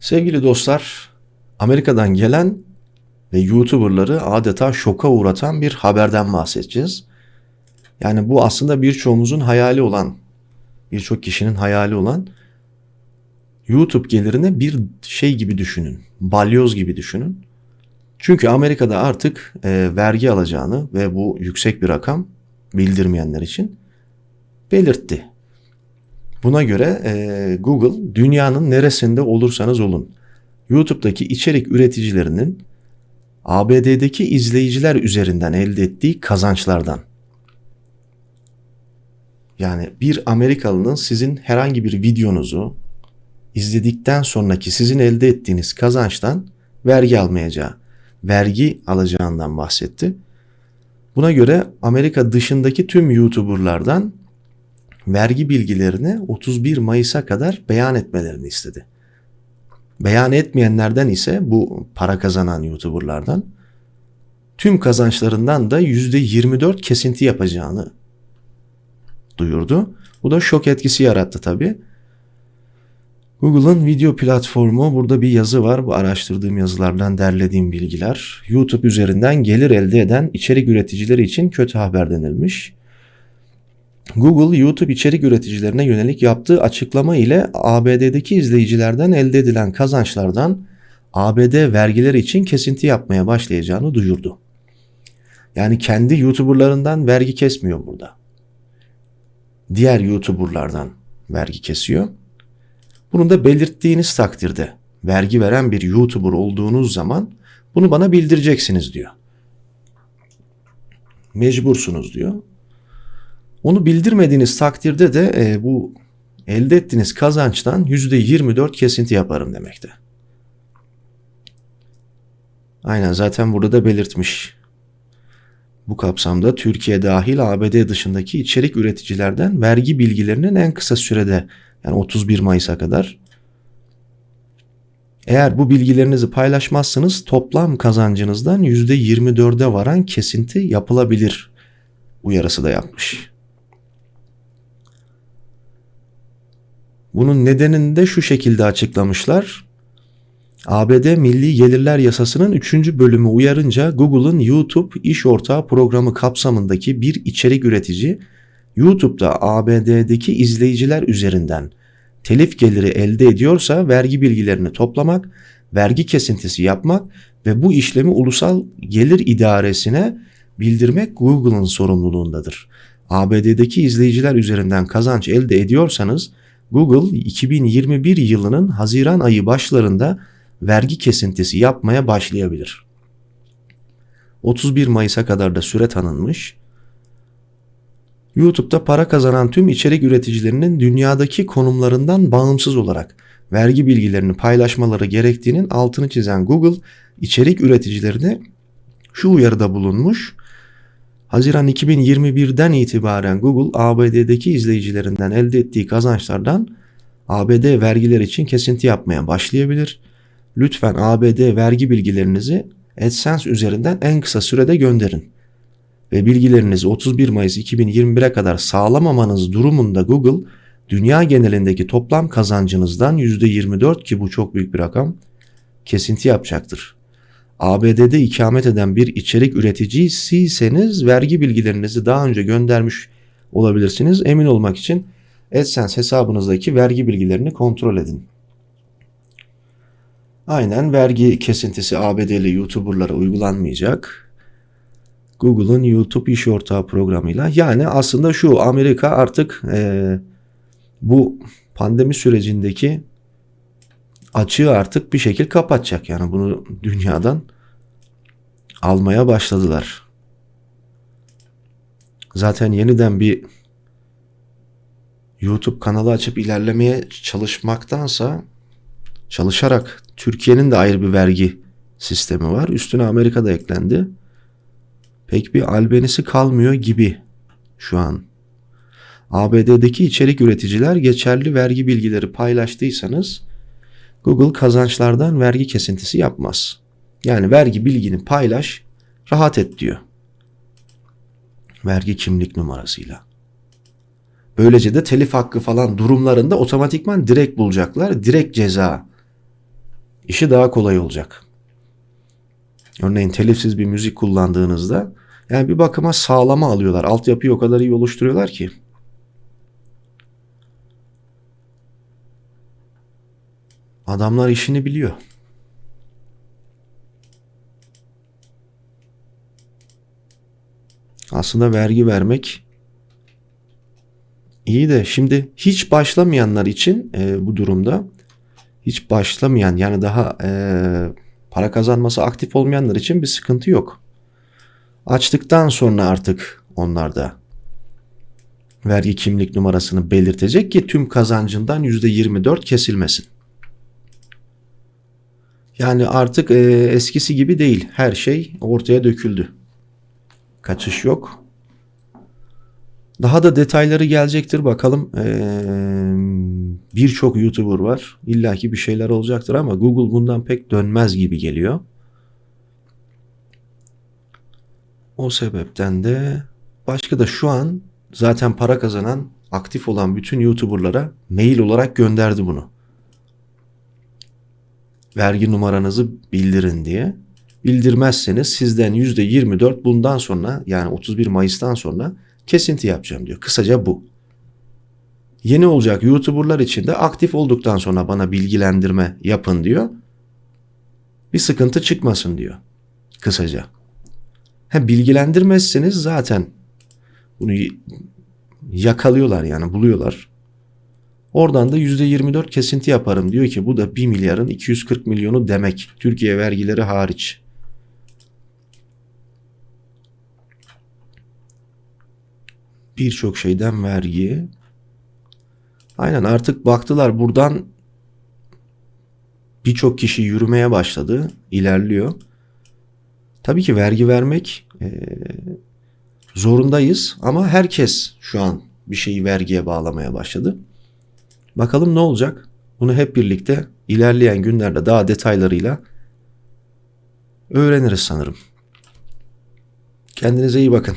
Sevgili dostlar, Amerika'dan gelen ve YouTuber'ları adeta şoka uğratan bir haberden bahsedeceğiz. Yani bu aslında birçoğumuzun hayali olan, birçok kişinin hayali olan YouTube gelirini bir şey gibi düşünün. Balyoz gibi düşünün. Çünkü Amerika'da artık e, vergi alacağını ve bu yüksek bir rakam bildirmeyenler için belirtti. Buna göre e, Google dünyanın neresinde olursanız olun YouTube'daki içerik üreticilerinin ABD'deki izleyiciler üzerinden elde ettiği kazançlardan yani bir Amerikalının sizin herhangi bir videonuzu izledikten sonraki sizin elde ettiğiniz kazançtan vergi almayacağı, vergi alacağından bahsetti. Buna göre Amerika dışındaki tüm YouTuber'lardan vergi bilgilerini 31 Mayıs'a kadar beyan etmelerini istedi. Beyan etmeyenlerden ise bu para kazanan YouTuber'lardan tüm kazançlarından da %24 kesinti yapacağını duyurdu. Bu da şok etkisi yarattı tabi. Google'ın video platformu burada bir yazı var. Bu araştırdığım yazılardan derlediğim bilgiler. YouTube üzerinden gelir elde eden içerik üreticileri için kötü haber denilmiş. Google YouTube içerik üreticilerine yönelik yaptığı açıklama ile ABD'deki izleyicilerden elde edilen kazançlardan ABD vergileri için kesinti yapmaya başlayacağını duyurdu. Yani kendi YouTuber'larından vergi kesmiyor burada. Diğer YouTuber'lardan vergi kesiyor. Bunu da belirttiğiniz takdirde vergi veren bir YouTuber olduğunuz zaman bunu bana bildireceksiniz diyor. Mecbursunuz diyor. Onu bildirmediğiniz takdirde de e, bu elde ettiğiniz kazançtan %24 kesinti yaparım demekte. Aynen zaten burada da belirtmiş. Bu kapsamda Türkiye dahil ABD dışındaki içerik üreticilerden vergi bilgilerinin en kısa sürede yani 31 Mayıs'a kadar eğer bu bilgilerinizi paylaşmazsanız toplam kazancınızdan %24'e varan kesinti yapılabilir uyarısı da yapmış. Bunun nedenini de şu şekilde açıklamışlar. ABD Milli Gelirler Yasası'nın 3. bölümü uyarınca Google'ın YouTube iş ortağı programı kapsamındaki bir içerik üretici YouTube'da ABD'deki izleyiciler üzerinden telif geliri elde ediyorsa vergi bilgilerini toplamak, vergi kesintisi yapmak ve bu işlemi ulusal gelir idaresine bildirmek Google'ın sorumluluğundadır. ABD'deki izleyiciler üzerinden kazanç elde ediyorsanız Google 2021 yılının Haziran ayı başlarında vergi kesintisi yapmaya başlayabilir. 31 Mayıs'a kadar da süre tanınmış. YouTube'da para kazanan tüm içerik üreticilerinin dünyadaki konumlarından bağımsız olarak vergi bilgilerini paylaşmaları gerektiğinin altını çizen Google içerik üreticilerine şu uyarıda bulunmuş. Haziran 2021'den itibaren Google ABD'deki izleyicilerinden elde ettiği kazançlardan ABD vergiler için kesinti yapmaya başlayabilir. Lütfen ABD vergi bilgilerinizi AdSense üzerinden en kısa sürede gönderin. Ve bilgilerinizi 31 Mayıs 2021'e kadar sağlamamanız durumunda Google dünya genelindeki toplam kazancınızdan %24 ki bu çok büyük bir rakam kesinti yapacaktır. ABD'de ikamet eden bir içerik üreticisiyseniz vergi bilgilerinizi daha önce göndermiş olabilirsiniz. Emin olmak için AdSense hesabınızdaki vergi bilgilerini kontrol edin. Aynen vergi kesintisi ABD'li YouTuber'lara uygulanmayacak. Google'ın YouTube iş ortağı programıyla. Yani aslında şu Amerika artık e, bu pandemi sürecindeki açığı artık bir şekil kapatacak. Yani bunu dünyadan almaya başladılar. Zaten yeniden bir YouTube kanalı açıp ilerlemeye çalışmaktansa çalışarak Türkiye'nin de ayrı bir vergi sistemi var. Üstüne Amerika da eklendi. Pek bir albenisi kalmıyor gibi şu an. ABD'deki içerik üreticiler geçerli vergi bilgileri paylaştıysanız Google kazançlardan vergi kesintisi yapmaz. Yani vergi bilgini paylaş, rahat et diyor. Vergi kimlik numarasıyla. Böylece de telif hakkı falan durumlarında otomatikman direkt bulacaklar. Direkt ceza işi daha kolay olacak. Örneğin telifsiz bir müzik kullandığınızda yani bir bakıma sağlama alıyorlar. Altyapıyı o kadar iyi oluşturuyorlar ki. Adamlar işini biliyor. Aslında vergi vermek iyi de şimdi hiç başlamayanlar için e, bu durumda hiç başlamayan yani daha e, para kazanması aktif olmayanlar için bir sıkıntı yok. Açtıktan sonra artık onlar da vergi kimlik numarasını belirtecek ki tüm kazancından %24 kesilmesin. Yani artık e, eskisi gibi değil. Her şey ortaya döküldü. Kaçış yok. Daha da detayları gelecektir bakalım. Ee, Birçok YouTuber var. İlla ki bir şeyler olacaktır ama Google bundan pek dönmez gibi geliyor. O sebepten de başka da şu an zaten para kazanan aktif olan bütün YouTuber'lara mail olarak gönderdi bunu. Vergi numaranızı bildirin diye. Bildirmezseniz sizden %24 bundan sonra yani 31 Mayıs'tan sonra kesinti yapacağım diyor. Kısaca bu. Yeni olacak YouTuber'lar için de aktif olduktan sonra bana bilgilendirme yapın diyor. Bir sıkıntı çıkmasın diyor. Kısaca. Ha, bilgilendirmezseniz zaten bunu yakalıyorlar yani buluyorlar. Oradan da %24 kesinti yaparım diyor ki bu da 1 milyarın 240 milyonu demek. Türkiye vergileri hariç. Birçok şeyden vergi. Aynen artık baktılar buradan birçok kişi yürümeye başladı, ilerliyor. Tabii ki vergi vermek e, zorundayız ama herkes şu an bir şeyi vergiye bağlamaya başladı. Bakalım ne olacak? Bunu hep birlikte ilerleyen günlerde daha detaylarıyla öğreniriz sanırım. Kendinize iyi bakın.